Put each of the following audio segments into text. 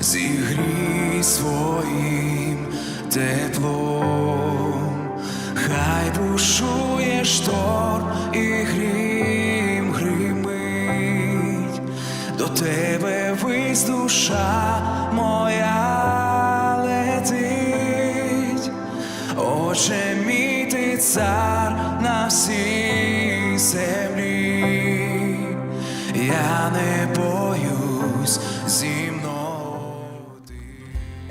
зігрій своїм теплом, хай бушує шторм і грім гримить, до тебе вись душа моя летить, Отче мій ти цар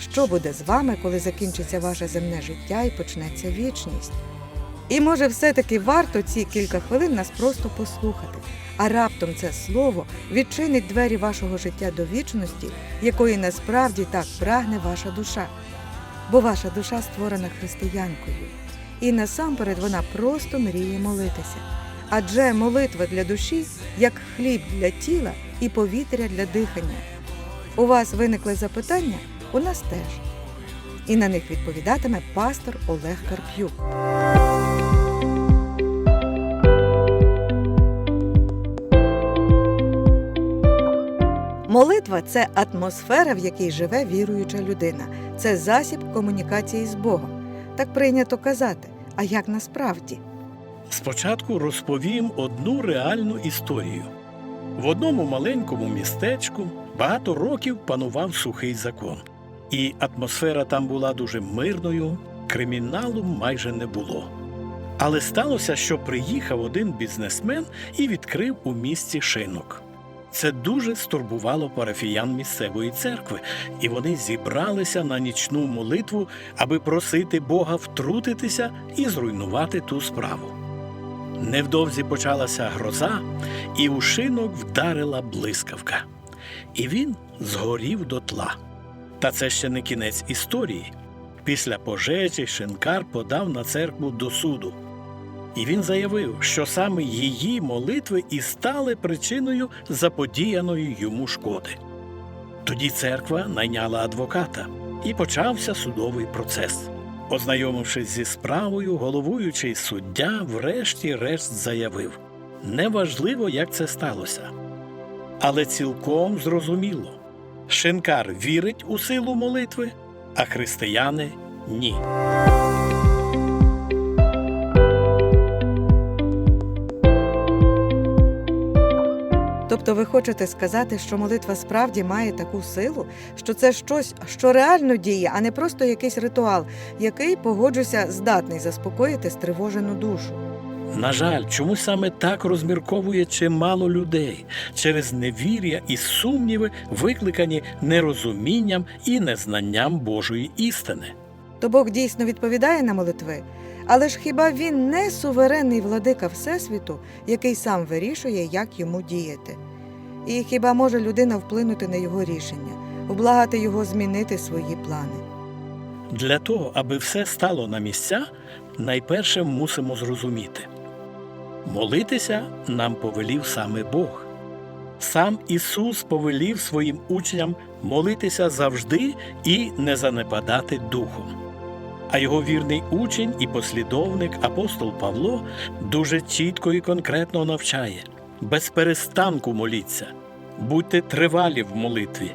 що буде з вами, коли закінчиться ваше земне життя і почнеться вічність? І може, все-таки варто ці кілька хвилин нас просто послухати, а раптом це слово відчинить двері вашого життя до вічності, якої насправді так прагне ваша душа. Бо ваша душа створена християнкою. І насамперед вона просто мріє молитися. Адже молитва для душі як хліб для тіла і повітря для дихання. У вас виникли запитання? У нас теж. І на них відповідатиме пастор Олег Карп'юк. Молитва це атмосфера, в якій живе віруюча людина. Це засіб комунікації з Богом. Так прийнято казати. А як насправді? Спочатку розповім одну реальну історію. В одному маленькому містечку багато років панував сухий закон, і атмосфера там була дуже мирною, криміналу майже не було. Але сталося, що приїхав один бізнесмен і відкрив у місті шинок. Це дуже стурбувало парафіян місцевої церкви, і вони зібралися на нічну молитву, аби просити Бога втрутитися і зруйнувати ту справу. Невдовзі почалася гроза, і у шинок вдарила блискавка. І він згорів дотла. Та це ще не кінець історії. Після пожежі шинкар подав на церкву до суду. І він заявив, що саме її молитви і стали причиною заподіяної йому шкоди. Тоді церква найняла адвоката, і почався судовий процес. Ознайомившись зі справою, головуючий суддя врешті-решт заявив: неважливо, як це сталося. Але цілком зрозуміло, шинкар вірить у силу молитви, а християни ні. Тобто ви хочете сказати, що молитва справді має таку силу, що це щось, що реально діє, а не просто якийсь ритуал, який, погоджуся, здатний заспокоїти стривожену душу. На жаль, чому саме так розмірковує чимало людей через невір'я і сумніви, викликані нерозумінням і незнанням Божої істини. То Бог дійсно відповідає на молитви, але ж хіба він не суверенний владика Всесвіту, який сам вирішує, як йому діяти? І хіба може людина вплинути на його рішення, вблагати його змінити свої плани? Для того, аби все стало на місця, найперше мусимо зрозуміти. Молитися нам повелів саме Бог. Сам Ісус повелів своїм учням молитися завжди і не занепадати духом. А його вірний учень і послідовник апостол Павло дуже чітко і конкретно навчає без перестанку моліться, будьте тривалі в молитві.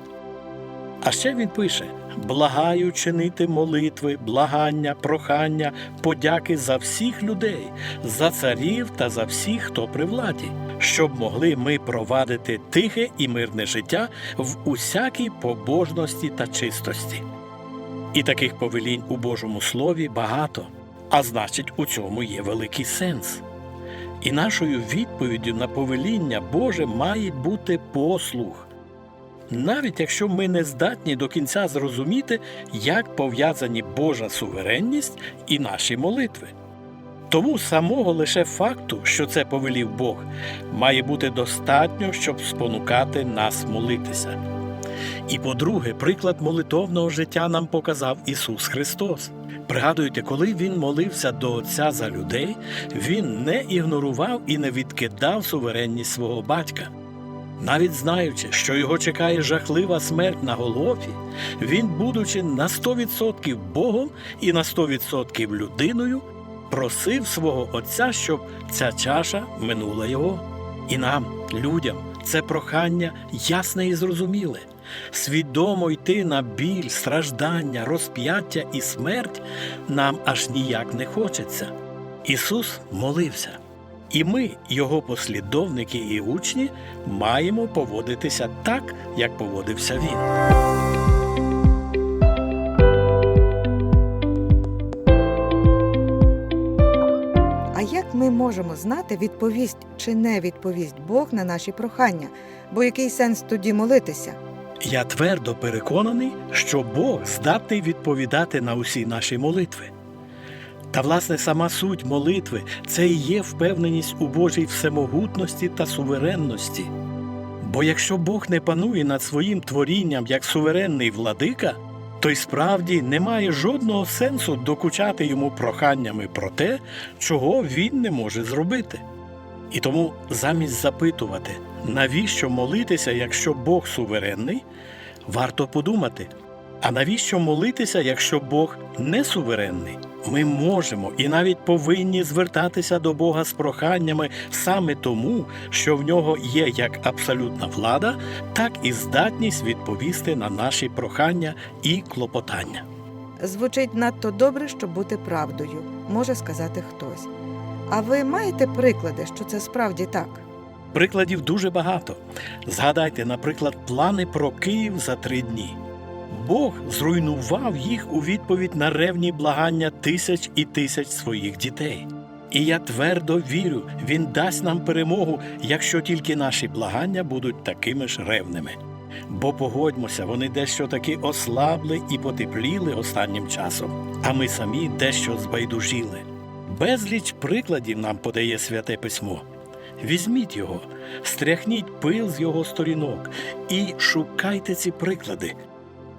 А ще він пише: благаю чинити молитви, благання, прохання, подяки за всіх людей, за царів та за всіх, хто при владі, щоб могли ми провадити тихе і мирне життя в усякій побожності та чистості. І таких повелінь у Божому Слові багато, а значить, у цьому є великий сенс. І нашою відповіддю на повеління Боже має бути послух навіть якщо ми не здатні до кінця зрозуміти, як пов'язані Божа суверенність і наші молитви. Тому самого лише факту, що це повелів Бог, має бути достатньо, щоб спонукати нас молитися. І по-друге, приклад молитовного життя нам показав Ісус Христос. Пригадуйте, коли Він молився до Отця за людей, Він не ігнорував і не відкидав суверенність свого батька. Навіть знаючи, що його чекає жахлива смерть на Голгофі, він, будучи на 100% Богом і на 100% людиною, просив свого Отця, щоб ця чаша минула його. І нам, людям, це прохання ясне і зрозуміле. Свідомо йти на біль, страждання, розп'яття і смерть нам аж ніяк не хочеться. Ісус молився. І ми, його послідовники і учні, маємо поводитися так, як поводився він. А як ми можемо знати, відповість чи не відповість Бог на наші прохання? Бо який сенс тоді молитися? Я твердо переконаний, що Бог здатний відповідати на усі наші молитви. Та, власне, сама суть молитви це і є впевненість у Божій всемогутності та суверенності. Бо якщо Бог не панує над своїм творінням як суверенний владика, то й справді немає жодного сенсу докучати йому проханнями про те, чого він не може зробити. І тому замість запитувати, навіщо молитися, якщо Бог суверенний, варто подумати, а навіщо молитися, якщо Бог не суверенний? Ми можемо і навіть повинні звертатися до Бога з проханнями саме тому, що в нього є як абсолютна влада, так і здатність відповісти на наші прохання і клопотання. Звучить надто добре, щоб бути правдою, може сказати хтось. А ви маєте приклади, що це справді так? Прикладів дуже багато. Згадайте, наприклад, плани про Київ за три дні. Бог зруйнував їх у відповідь на ревні благання тисяч і тисяч своїх дітей. І я твердо вірю, він дасть нам перемогу, якщо тільки наші благання будуть такими ж ревними. Бо погодьмося, вони дещо таки ослабли і потепліли останнім часом, а ми самі дещо збайдужіли. Безліч прикладів нам подає святе письмо. Візьміть його, стряхніть пил з його сторінок і шукайте ці приклади.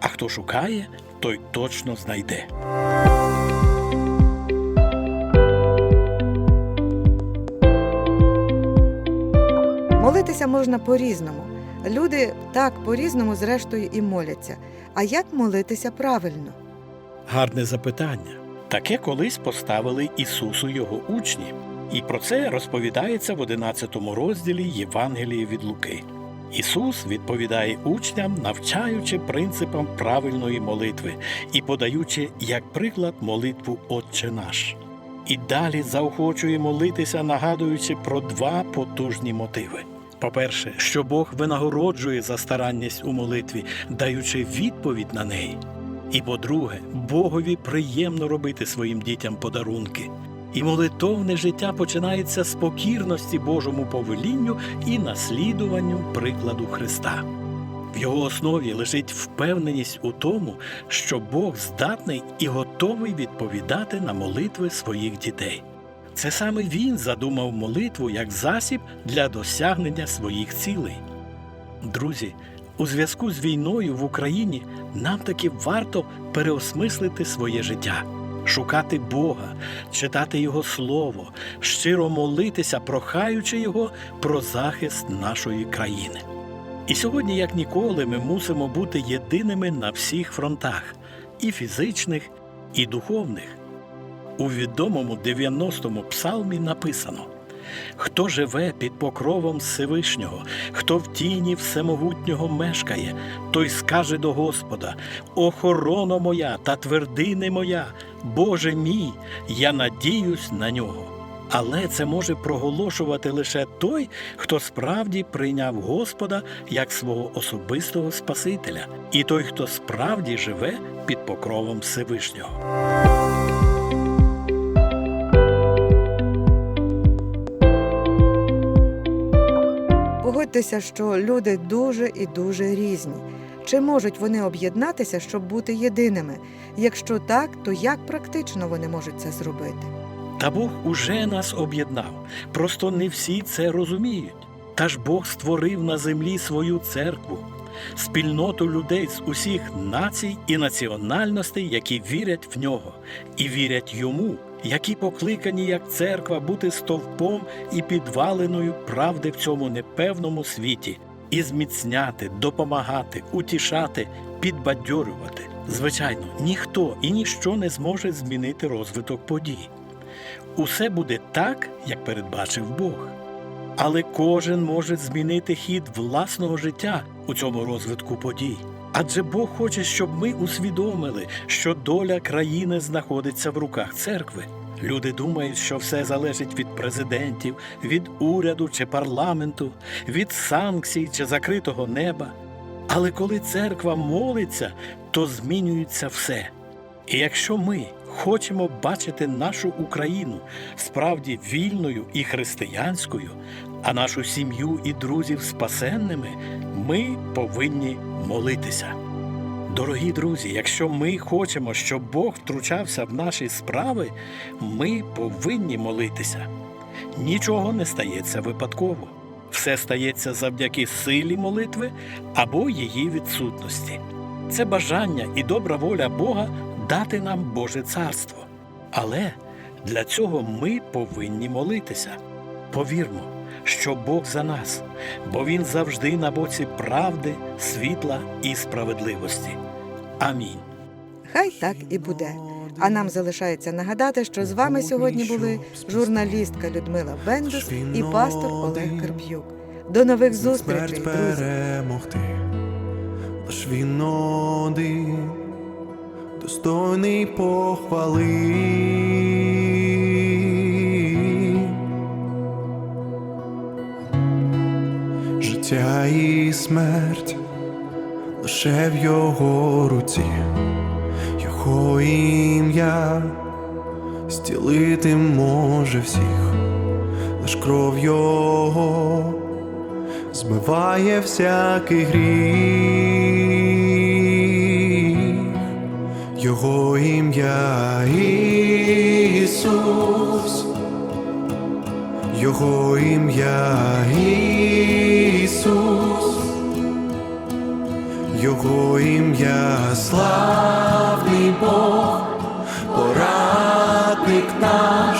А хто шукає, той точно знайде. Молитися можна по-різному. Люди так по-різному, зрештою, і моляться. А як молитися правильно? Гарне запитання. Таке колись поставили Ісусу його учні, і про це розповідається в 11 розділі Євангелії від Луки. Ісус відповідає учням, навчаючи принципам правильної молитви і подаючи як приклад молитву Отче наш. І далі заохочує молитися, нагадуючи про два потужні мотиви. По-перше, що Бог винагороджує за старанність у молитві, даючи відповідь на неї. І по-друге, Богові приємно робити своїм дітям подарунки. І молитовне життя починається з покірності Божому повелінню і наслідуванню прикладу Христа. В його основі лежить впевненість у тому, що Бог здатний і готовий відповідати на молитви своїх дітей. Це саме він задумав молитву як засіб для досягнення своїх цілей. Друзі, у зв'язку з війною в Україні нам таки варто переосмислити своє життя, шукати Бога, читати Його Слово, щиро молитися, прохаючи Його про захист нашої країни. І сьогодні, як ніколи, ми мусимо бути єдиними на всіх фронтах і фізичних, і духовних. У відомому 90-му псалмі написано: Хто живе під покровом Всевишнього, хто в тіні всемогутнього мешкає, той скаже до Господа: Охорона моя та твердине моя, Боже мій, я надіюсь на нього. Але це може проголошувати лише той, хто справді прийняв Господа як свого особистого Спасителя, і той, хто справді живе під покровом Всевишнього. Погодьтеся, що люди дуже і дуже різні. Чи можуть вони об'єднатися, щоб бути єдиними? Якщо так, то як практично вони можуть це зробити? Та Бог уже нас об'єднав. Просто не всі це розуміють. Та ж Бог створив на землі свою церкву. спільноту людей з усіх націй і національностей, які вірять в нього і вірять йому, які покликані як церква бути стовпом і підваленою правди в цьому непевному світі, і зміцняти, допомагати, утішати, підбадьорювати. Звичайно, ніхто і ніщо не зможе змінити розвиток подій. Усе буде так, як передбачив Бог. Але кожен може змінити хід власного життя у цьому розвитку подій. Адже Бог хоче, щоб ми усвідомили, що доля країни знаходиться в руках церкви. Люди думають, що все залежить від президентів, від уряду чи парламенту, від санкцій чи закритого неба. Але коли церква молиться, то змінюється все. І якщо ми хочемо бачити нашу Україну справді вільною і християнською, а нашу сім'ю і друзів спасенними, ми повинні молитися. Дорогі друзі, якщо ми хочемо, щоб Бог втручався в наші справи, ми повинні молитися. Нічого не стається випадково. Все стається завдяки силі молитви або її відсутності. Це бажання і добра воля Бога дати нам Боже царство. Але для цього ми повинні молитися. Повірмо, що Бог за нас, бо Він завжди на боці правди, світла і справедливості. Амінь. Хай так і буде. А нам залишається нагадати, що з вами сьогодні були журналістка Людмила Бендус і пастор Олег Карп'юк. До нових зустрічей, друзі! перемогти, лиш він один, достойний похвали. Життя і смерть лише в його руці, його ім'я стілити може всіх, лиш кров його змиває всякий гріх, Його ім'я Ісус, Його ім'я Ісус, Його ім'я славний Бог, порадник наш,